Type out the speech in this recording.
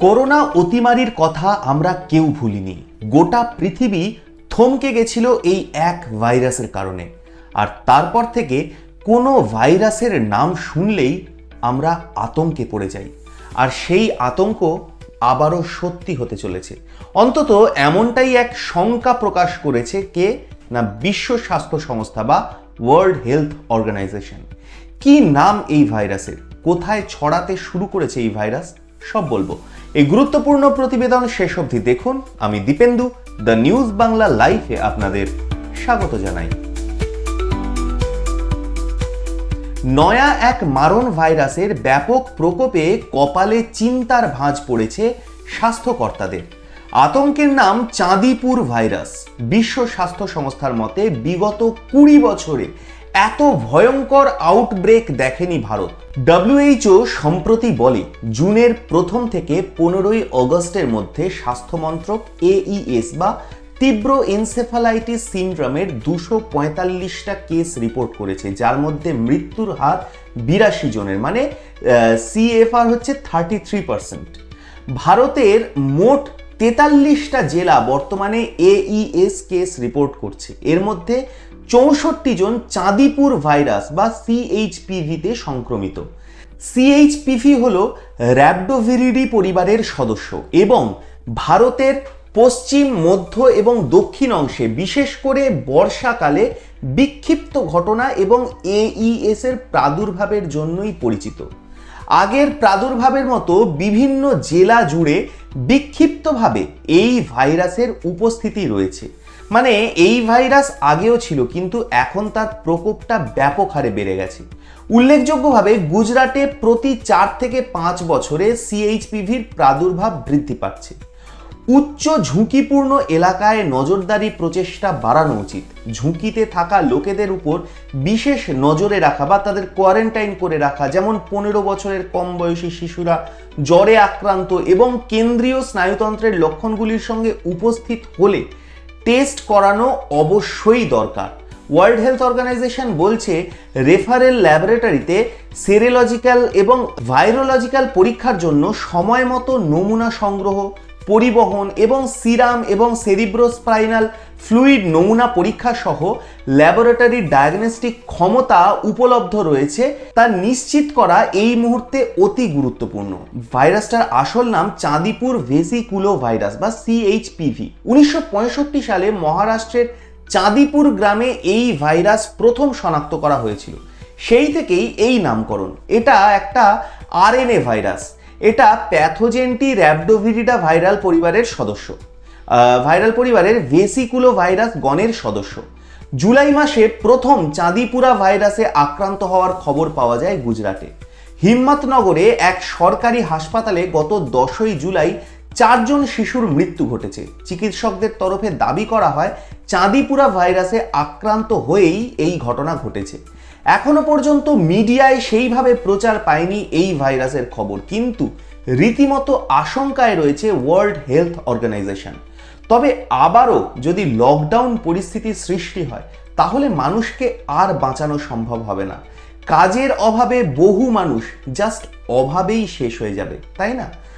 Corona অতিমারির কথা আমরা কেউ ভুলিনি। গোটা পৃথিবী থমকে গেছিল এই এক ভাইরাসের কারণে। আর তারপর থেকে কোনো ভাইরাসের নাম শুনলেই আমরা আতঙ্কে পড়ে যাই। আর সেই আতঙ্ক আবারও সত্যি হতে চলেছে। অন্তত এমনটাই এক শঙ্কা প্রকাশ করেছে কে না বিশ্ব স্বাস্থ্য সংস্থা বা ওয়ার্ল্ড হেলথ অর্গানাইজেশন কি নাম এই ভাইরাসের? কোথায় ছড়াতে শুরু করেছে এই ভাইরাস? সব বলব। এই গুরুত্বপূর্ণ প্রতিবেদন শেষ অবধি দেখুন। আমি দীপেন্দু, দ্য নিউজ বাংলা লাইফে আপনাদের স্বাগত জানাই। নয়া এক মারণ ভাইরাসের ব্যাপক প্রকোপে কপালে চিন্তার ভাঁজ পড়েছে স্বাস্থ্যকর্তাদের। আতঙ্কের নাম চাঁদিপুর ভাইরাস। বিশ্ব স্বাস্থ্য সংস্থার মতে, বিগত কুড়ি বছরে এত ভয়ঙ্কর আউটব্রেক দেখেনি ভারত। ডব্লিউএইচও সম্প্রতি বলে, জুনের প্রথম থেকে পনেরোই অগস্টের মধ্যে স্বাস্থ্যমন্ত্রক এইএস বা তীব্র এনসেফালাইটিস সিনড্রোমের দুশো পঁয়তাল্লিশটা কেস রিপোর্ট করেছে, যার মধ্যে মৃত্যুর হার বিরাশি জনের মানে সিএফআর হচ্ছে থার্টি থ্রি পার্সেন্ট ভারতের মোট তেতাল্লিশটা জেলা বর্তমানে এইএস কেস রিপোর্ট করছে। এর মধ্যে চৌষট্টি জন চাঁদিপুর ভাইরাস বা সিএইচপিভিতে সংক্রমিত। সিএইচপিভি হল র্যাবডোভিরিডি পরিবারের সদস্য এবং ভারতের পশ্চিম, মধ্য এবং দক্ষিণ অংশে বিশেষ করে বর্ষাকালে বিক্ষিপ্ত ঘটনা এবং এইএস এর প্রাদুর্ভাবের জন্যই পরিচিত। আগের প্রাদুর্ভাবের মতো বিভিন্ন জেলা জুড়ে বিক্ষিপ্তভাবে এই ভাইরাসের উপস্থিতি রয়েছে। মানে এই ভাইরাস আগেও ছিল, কিন্তু এখন তার প্রকোপটা ব্যাপক হারে বেড়ে গেছে। উল্লেখযোগ্যভাবে গুজরাটে প্রতি চার থেকে পাঁচ বছরে সিএইচপিভির প্রাদুর্ভাব বৃদ্ধি পাচ্ছে। উচ্চ ঝুঁকিপূর্ণ এলাকায় নজরদারি প্রচেষ্টা বাড়ানো উচিত। ঝুঁকিতে থাকা লোকেদের উপর বিশেষ নজরে রাখা বা তাদের কোয়ারেন্টাইন করে রাখা, যেমন পনেরো বছরের কম বয়সী শিশুরা জ্বরে আক্রান্ত এবং কেন্দ্রীয় স্নায়ুতন্ত্রের লক্ষণগুলির সঙ্গে উপস্থিত হলে টেস্ট করানো অবশ্যই দরকার। ওয়ার্ল্ড হেলথ অর্গানাইজেশন বলছে রেফারেল ল্যাবরেটরিতে সেরেলজিক্যাল এবং ভাইরোলজিক্যাল পরীক্ষার জন্য সময় মতো নমুনা সংগ্রহ পরিবহন এবং সিরাম এবং সেরিব্রোস্পাইনাল ফ্লুইড নমুনা পরীক্ষা সহ ল্যাবরেটরি ডায়াগনস্টিক ক্ষমতা উপলব্ধ রয়েছে তা নিশ্চিত করা এই মুহূর্তে অতি গুরুত্বপূর্ণ। ভাইরাসটার আসল নাম চাঁদিপুর ভেসিকুলো ভাইরাস বা সিএইচপিভি উনিশশো পঁয়ষট্টি সালে মহারাষ্ট্রের চাঁদিপুর গ্রামে এই ভাইরাস প্রথম শনাক্ত করা হয়েছিল। সেই থেকেই এই নামকরণ। এটা একটা আরএনএ ভাইরাস। এটা প্যাথোজেনটি র্যাবডোভিরিডা ভাইরাল পরিবারের সদস্য। ভাইরাল পরিবারের ভেসিকুলো ভাইরাস গণের সদস্য। জুলাই মাসে প্রথম চাঁদিপুরা ভাইরাসে আক্রান্ত হওয়ার খবর পাওয়া যায় গুজরাটে। হিম্মতনগরে এক সরকারি হাসপাতালে গত দশই জুলাই চারজন শিশুর মৃত্যু ঘটেছে। চিকিৎসকদের তরফে দাবি করা হয়, চাঁদিপুরা ভাইরাসে আক্রান্ত হয়েই এই ঘটনা ঘটেছে। এখনও পর্যন্ত মিডিয়ায় সেইভাবে প্রচার পায়নি এই ভাইরাসের খবর, কিন্তু রীতিমতো আশঙ্কায় রয়েছে ওয়ার্ল্ড হেলথ অর্গানাইজেশন তবে আবারও যদি লকডাউন পরিস্থিতির সৃষ্টি হয়, তাহলে মানুষকে আর বাঁচানো সম্ভব হবে না। কাজের অভাবে বহু মানুষ জাস্ট অভাবেই শেষ হয়ে যাবে, তাই না?